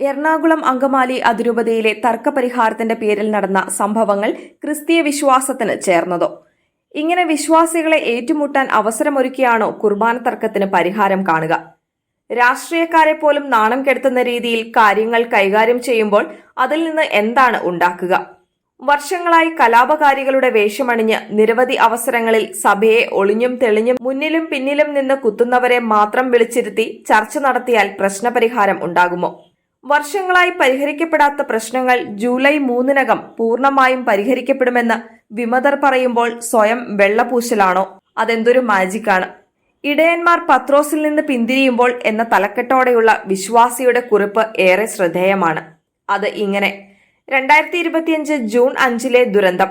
എറണാകുളം അങ്കമാലി അതിരൂപതയിലെ തർക്കപരിഹാരത്തിന്റെ പേരിൽ നടന്ന സംഭവങ്ങൾ ക്രിസ്തീയ വിശ്വാസത്തിന് ചേർന്നതോ? ഇങ്ങനെ വിശ്വാസികളെ ഏറ്റുമുട്ടാൻ അവസരമൊരുക്കിയാണോ കുർബാന തർക്കത്തിന് പരിഹാരം കാണുക? രാഷ്ട്രീയക്കാരെ പോലും നാണം കെടുത്തുന്ന രീതിയിൽ കാര്യങ്ങൾ കൈകാര്യം ചെയ്യുമ്പോൾ അതിൽ നിന്ന് എന്താണ് ഉണ്ടാക്കുക? വർഷങ്ങളായി കലാപകാരികളുടെ വേഷമണിഞ്ഞ് നിരവധി അവസരങ്ങളിൽ സഭയെ ഒളിഞ്ഞും തെളിഞ്ഞും മുന്നിലും പിന്നിലും നിന്ന് കുത്തുന്നവരെ മാത്രം വിളിച്ചിരുത്തി ചർച്ച നടത്തിയാൽ പ്രശ്നപരിഹാരം ഉണ്ടാകുമോ? വർഷങ്ങളായി പരിഹരിക്കപ്പെടാത്ത പ്രശ്നങ്ങൾ ജൂലൈ മൂന്നിനകം പൂർണമായും പരിഹരിക്കപ്പെടുമെന്ന് വിമതർ പറയുമ്പോൾ സ്വയം വെള്ളപൂശലാണോ? അതെന്തൊരു മാജിക്കാണ്. ഇടയന്മാർ പത്രോസിൽ നിന്ന് പിന്തിരിയുമ്പോൾ എന്ന തലക്കെട്ടോടെയുള്ള വിശ്വാസിയുടെ കുറിപ്പ് ഏറെ ശ്രദ്ധേയമാണ്. അത് ഇങ്ങനെ. രണ്ടായിരത്തി ഇരുപത്തിയഞ്ച് ജൂൺ അഞ്ചിലെ ദുരന്തം.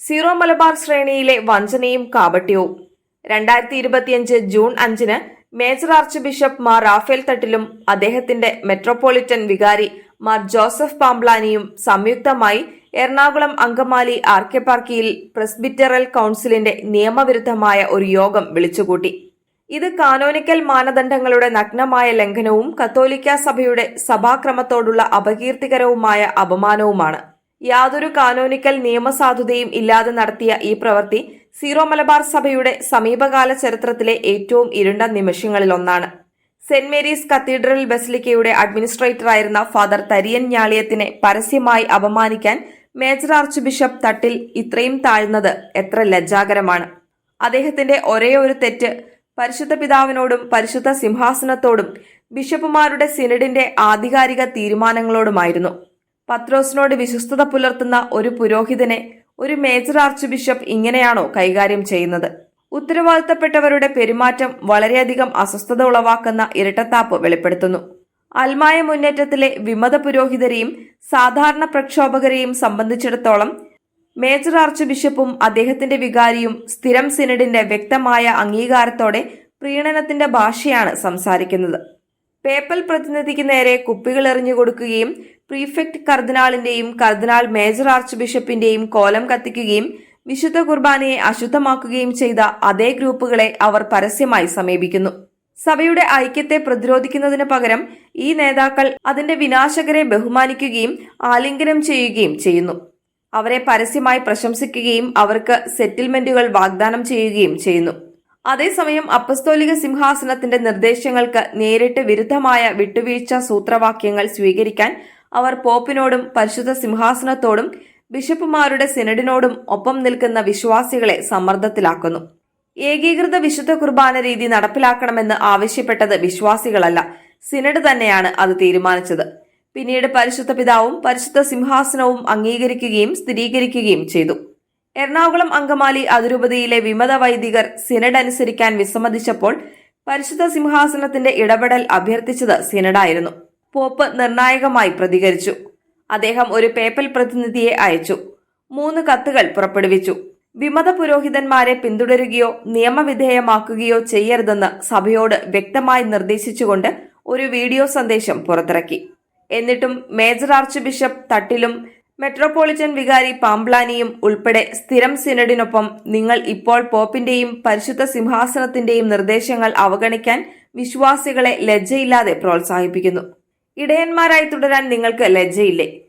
സീറോ മലബാർ ശ്രേണിയിലെ വഞ്ചനയും കാപട്യവും. രണ്ടായിരത്തി ഇരുപത്തിയഞ്ച് ജൂൺ അഞ്ചിന് major archbishop Mar Raphael തട്ടിലും അദ്ദേഹത്തിന്റെ മെട്രോപൊളിറ്റൻ വികാരി മാർ ജോസഫ് പാംബ്ലാനിയും സംയുക്തമായി എറണാകുളം അങ്കമാലി ആർ കെ പാർക്കിയിൽ പ്രസ്ബിറ്ററൽ കൗൺസിലിന്റെ നിയമവിരുദ്ധമായ ഒരു യോഗം വിളിച്ചുകൂട്ടി. ഇത് കാനോനിക്കൽ മാനദണ്ഡങ്ങളുടെ നഗ്നമായ ലംഘനവും കത്തോലിക്ക സഭയുടെ സഭാക്രമത്തോടുള്ള അപകീർത്തികരവുമായ അപമാനവുമാണ്. യാതൊരു കാനോനിക്കൽ നിയമസാധുതയും ഇല്ലാതെ നടത്തിയ ഈ പ്രവൃത്തി സീറോ മലബാർ സഭയുടെ സമീപകാല ചരിത്രത്തിലെ ഏറ്റവും ഇരുണ്ട നിമിഷങ്ങളിലൊന്നാണ് സെന്റ് മേരീസ് കത്തീഡ്രൽ ബസിലിക്കയുടെ അഡ്മിനിസ്ട്രേറ്ററായിരുന്ന ഫാദർ തരിയൻ ഞാളിയത്തിനെ പരസ്യമായി അപമാനിക്കാൻ മേജർ ആർച്ച് ബിഷപ്പ് തട്ടിൽ ഇത്രയും താഴ്ന്നത് എത്ര ലജ്ജാകരമാണ്. അദ്ദേഹത്തിന്റെ ഒരേ ഒരു തെറ്റ് പരിശുദ്ധ പിതാവിനോടും പരിശുദ്ധ സിംഹാസനത്തോടും ബിഷപ്പുമാരുടെ സിനഡിന്റെ ആധികാരിക തീരുമാനങ്ങളോടുമായിരുന്നു. പത്രോസിനോട് വിശ്വസ്തത പുലർത്തുന്ന ഒരു പുരോഹിതനെ ഒരു മേജർ ആർച്ച് ബിഷപ്പ് ഇങ്ങനെയാണോ കൈകാര്യം ചെയ്യുന്നത്? ഉത്തരവാദിത്തപ്പെട്ടവരുടെ പെരുമാറ്റം വളരെയധികം അസ്വസ്ഥത ഉളവാക്കുന്ന ഇരട്ടത്താപ്പ് വെളിപ്പെടുത്തുന്നു. അൽമായ മുന്നേറ്റത്തിലെ വിമത പുരോഹിതരെയും സാധാരണ പ്രക്ഷോഭകരെയും സംബന്ധിച്ചിടത്തോളം മേജർ ആർച്ച് ബിഷപ്പും അദ്ദേഹത്തിന്റെ വികാരിയും സ്ഥിരം സിനഡിന്റെ വ്യക്തമായ അംഗീകാരത്തോടെ പ്രീണനത്തിന്റെ ഭാഷയാണ് സംസാരിക്കുന്നത്. പേപ്പൽ പ്രതിനിധിക്ക് നേരെ കുപ്പികൾ എറിഞ്ഞു കൊടുക്കുകയും പ്രീഫെക്ട് കർദിനാളിന്റെയും കർദിനാൾ മേജർ ആർച്ച് ബിഷപ്പിന്റെയും കോലം കത്തിക്കുകയും വിശുദ്ധ കുർബാനയെ അശുദ്ധമാക്കുകയും ചെയ്ത അതേ ഗ്രൂപ്പുകളെ അവർ പരസ്യമായി സമീപിക്കുന്നു. സഭയുടെ ഐക്യത്തെ പ്രതിരോധിക്കുന്നതിന് പകരം ഈ നേതാക്കൾ അതിന്റെ വിനാശകരെ ബഹുമാനിക്കുകയും ആലിംഗനം ചെയ്യുകയും ചെയ്യുന്നു. അവരെ പരസ്യമായി പ്രശംസിക്കുകയും അവർക്ക് സെറ്റിൽമെന്റുകൾ വാഗ്ദാനം ചെയ്യുകയും ചെയ്യുന്നു. അതേസമയം അപ്പസ്തോലിക സിംഹാസനത്തിന്റെ നിർദ്ദേശങ്ങൾക്ക് നേരിട്ട് വിരുദ്ധമായ വിട്ടുവീഴ്ച സൂത്രവാക്യങ്ങൾ സ്വീകരിക്കാൻ അവർ പോപ്പിനോടും പരിശുദ്ധ സിംഹാസനത്തോടും ബിഷപ്പുമാരുടെ സിനഡിനോടും ഒപ്പം നിൽക്കുന്ന വിശ്വാസികളെ സമ്മർദ്ദത്തിലാക്കുന്നു. ഏകീകൃത വിശുദ്ധ കുർബാന രീതി നടപ്പിലാക്കണമെന്ന് ആവശ്യപ്പെട്ടത് വിശ്വാസികളല്ല. സിനഡ് തന്നെയാണ് അത് തീരുമാനിച്ചത്. പിന്നീട് പരിശുദ്ധ പിതാവും പരിശുദ്ധ സിംഹാസനവും അംഗീകരിക്കുകയും സ്ഥിരീകരിക്കുകയും ചെയ്തു. എറണാകുളം അങ്കമാലി അതിരൂപതയിലെ വിമത വൈദികർ സിനഡ് അനുസരിക്കാൻ വിസമ്മതിച്ചപ്പോൾ പരിശുദ്ധ സിംഹാസനത്തിന്റെ ഇടപെടൽ അഭ്യർത്ഥിച്ചത് സിനഡായിരുന്നു. പോപ്പ് നിർണായകമായി പ്രതികരിച്ചു. അദ്ദേഹം ഒരു പേപ്പൽ പ്രതിനിധിയെ അയച്ചു. മൂന്ന് കത്തുകൾ പുറപ്പെടുവിച്ചു. വിമത പുരോഹിതന്മാരെ പിന്തുടരുകയോ നിയമവിധേയമാക്കുകയോ ചെയ്യരുതെന്ന് സഭയോട് വ്യക്തമായി നിർദ്ദേശിച്ചുകൊണ്ട് ഒരു വീഡിയോ സന്ദേശം പുറത്തിറക്കി. എന്നിട്ടും മേജർ ആർച്ച് ബിഷപ്പ് തട്ടിലും മെട്രോപോളിറ്റൻ വികാരി പാംബ്ലാനിയും ഉൾപ്പെടെ സ്ഥിരം സിനഡിനൊപ്പം നിങ്ങൾ ഇപ്പോൾ പോപ്പിന്റെയും പരിശുദ്ധ സിംഹാസനത്തിന്റെയും നിർദ്ദേശങ്ങൾ അവഗണിക്കാൻ വിശ്വാസികളെ ലജ്ജയില്ലാതെ പ്രോത്സാഹിപ്പിക്കുന്നു. ഇടയന്മാരായി തുടരാൻ നിങ്ങൾക്ക് ലജ്ജയില്ലേ?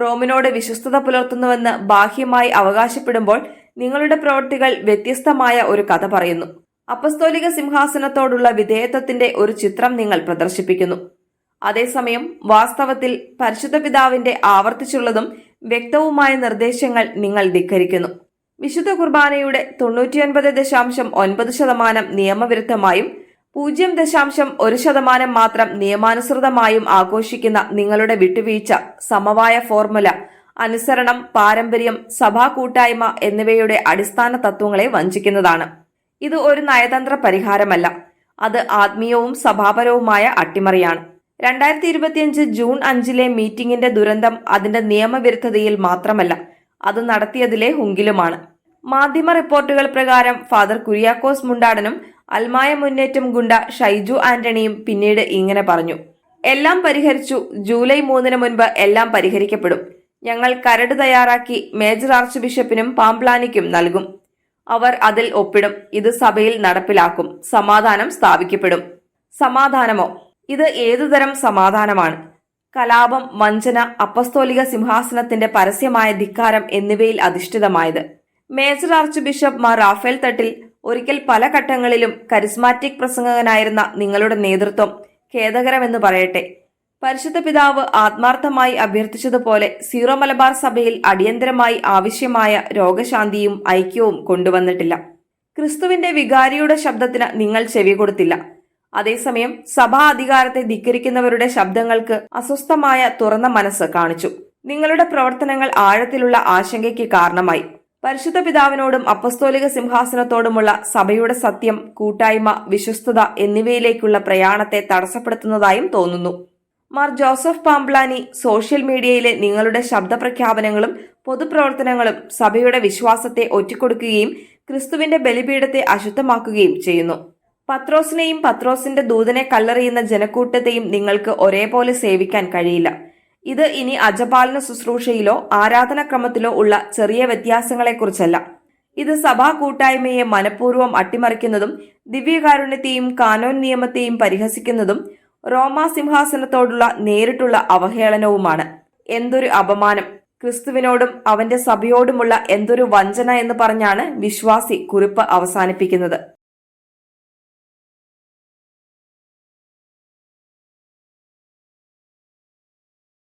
റോമിനോട് വിശ്വസ്തത പുലർത്തുന്നുവെന്ന് ബാഹ്യമായി അവകാശപ്പെടുമ്പോൾ നിങ്ങളുടെ പ്രവൃത്തികൾ വ്യത്യസ്തമായ ഒരു കഥ പറയുന്നു. അപ്പസ്തോലിക സിംഹാസനത്തോടുള്ള വിധേയത്വത്തിന്റെ ഒരു ചിത്രം നിങ്ങൾ പ്രദർശിപ്പിക്കുന്നു. അതേസമയം വാസ്തവത്തിൽ പരിശുദ്ധ പിതാവിന്റെ ആവർത്തിച്ചുള്ളതും വ്യക്തവുമായ നിർദ്ദേശങ്ങൾ നിങ്ങൾ ധിക്കരിക്കുന്നു. വിശുദ്ധ കുർബാനയുടെ തൊണ്ണൂറ്റിയൊൻപത് ദശാംശം ഒൻപത് ശതമാനം നിയമവിരുദ്ധമായും പൂജ്യം ദശാംശം ഒരു ശതമാനം മാത്രം നിയമാനുസൃതമായും ആഘോഷിക്കുന്ന നിങ്ങളുടെ വിട്ടുവീഴ്ച സമവായ ഫോർമുല അനുസരണം പാരമ്പര്യം സഭാ കൂട്ടായ്മ എന്നിവയുടെ അടിസ്ഥാന തത്വങ്ങളെ വഞ്ചിക്കുന്നതാണ്. ഇത് ഒരു നയതന്ത്ര പരിഹാരമല്ല. അത് ആത്മീയവും സഭാപരവുമായ അട്ടിമറിയാണ്. രണ്ടായിരത്തി ഇരുപത്തിയഞ്ച് ജൂൺ അഞ്ചിലെ മീറ്റിംഗിന്റെ ദുരന്തം അതിന്റെ നിയമവിരുദ്ധതയിൽ മാത്രമല്ല അത് നടത്തിയതിലെ ഹുങ്കിലുമാണ്. മാധ്യമ റിപ്പോർട്ടുകൾ പ്രകാരം ഫാദർ കുര്യാക്കോസ് മുണ്ടാടനും അൽമായ മുന്നേറ്റം ഗുണ്ട ഷൈജു ആന്റണിയും പിന്നീട് ഇങ്ങനെ പറഞ്ഞു. എല്ലാം പരിഹരിച്ചു ജൂലൈ മൂന്നിന് മുൻപ് എല്ലാം പരിഹരിക്കപ്പെടും. ഞങ്ങൾ കരട് തയ്യാറാക്കി മേജർ ആർച്ച് ബിഷപ്പിനും പാംപ്ലാനിക്കും നൽകും. അവർ അതിൽ ഒപ്പിടും. ഇത് സഭയിൽ നടപ്പിലാക്കും. സമാധാനം സ്ഥാപിക്കപ്പെടും. സമാധാനമോ? ഇത് ഏതുതരം സമാധാനമാണ്? കലാപം വഞ്ചന അപ്പസ്തോലിക സിംഹാസനത്തിന്റെ പരസ്യമായ ധിക്കാരം എന്നിവയിൽ അധിഷ്ഠിതമായത്. Major archbishop Mar Raphael തട്ടിൽ ഒരിക്കൽ പല ഘട്ടങ്ങളിലും കരിസ്മാറ്റിക് പ്രസംഗകനായിരുന്ന നിങ്ങളുടെ നേതൃത്വം ഖേദകരമെന്ന് പറയട്ടെ. പരിശുദ്ധ പിതാവ് ആത്മാർത്ഥമായി അഭ്യർത്ഥിച്ചതുപോലെ സീറോ മലബാർ സഭയിൽ അടിയന്തരമായി ആവശ്യമായ രോഗശാന്തിയും ഐക്യവും കൊണ്ടുവന്നിട്ടില്ല. ക്രിസ്തുവിന്റെ വികാരിയുടെ ശബ്ദത്തിന് നിങ്ങൾ ചെവി കൊടുത്തില്ല. അതേസമയം സഭാ അധികാരത്തെ ധിക്കരിക്കുന്നവരുടെ ശബ്ദങ്ങൾക്ക് അസ്വസ്ഥമായ തുറന്ന മനസ്സ് കാണിച്ചു. നിങ്ങളുടെ പ്രവർത്തനങ്ങൾ ആഴത്തിലുള്ള ആശങ്കയ്ക്ക് കാരണമായി. പരിശുദ്ധ പിതാവിനോടും അപ്പസ്തോലിക സിംഹാസനത്തോടുമുള്ള സഭയുടെ സത്യം കൂട്ടായ്മ വിശ്വസ്തത എന്നിവയിലേക്കുള്ള പ്രയാണത്തെ തടസ്സപ്പെടുത്തുന്നതായും തോന്നുന്നു. മാർ ജോസഫ് പാംബ്ലാനി സോഷ്യൽ മീഡിയയിലെ നിങ്ങളുടെ ശബ്ദപ്രഖ്യാപനങ്ങളും പൊതുപ്രവർത്തനങ്ങളും സഭയുടെ വിശ്വാസത്തെ ഒറ്റിക്കൊടുക്കുകയും ക്രിസ്തുവിന്റെ ബലിപീഠത്തെ അശുദ്ധമാക്കുകയും ചെയ്യുന്നു. പത്രോസിനെയും പത്രോസിന്റെ ദൂതനെ കല്ലെറിയുന്ന ജനക്കൂട്ടത്തെയും നിങ്ങൾക്ക് ഒരേപോലെ സേവിക്കാൻ കഴിയില്ല. ഇത് ഇനി അജപാലന ശുശ്രൂഷയിലോ ആരാധനാക്രമത്തിലോ ഉള്ള ചെറിയ വ്യത്യാസങ്ങളെക്കുറിച്ചല്ല. ഇത് സഭാ കൂട്ടായ്മയെ മനഃപൂർവം അട്ടിമറിക്കുന്നതും ദിവ്യകാരുണ്യത്തെയും കാനോൻ നിയമത്തെയും പരിഹസിക്കുന്നതും റോമാ സിംഹാസനത്തോടുള്ള നേരിട്ടുള്ള അവഹേളനവുമാണ്. എന്തൊരു അപമാനം. ക്രിസ്തുവിനോടും അവന്റെ സഭയോടുമുള്ള എന്തൊരു വഞ്ചന എന്ന് പറഞ്ഞാണ് വിശ്വാസി കുറിപ്പ് അവസാനിപ്പിക്കുന്നത്.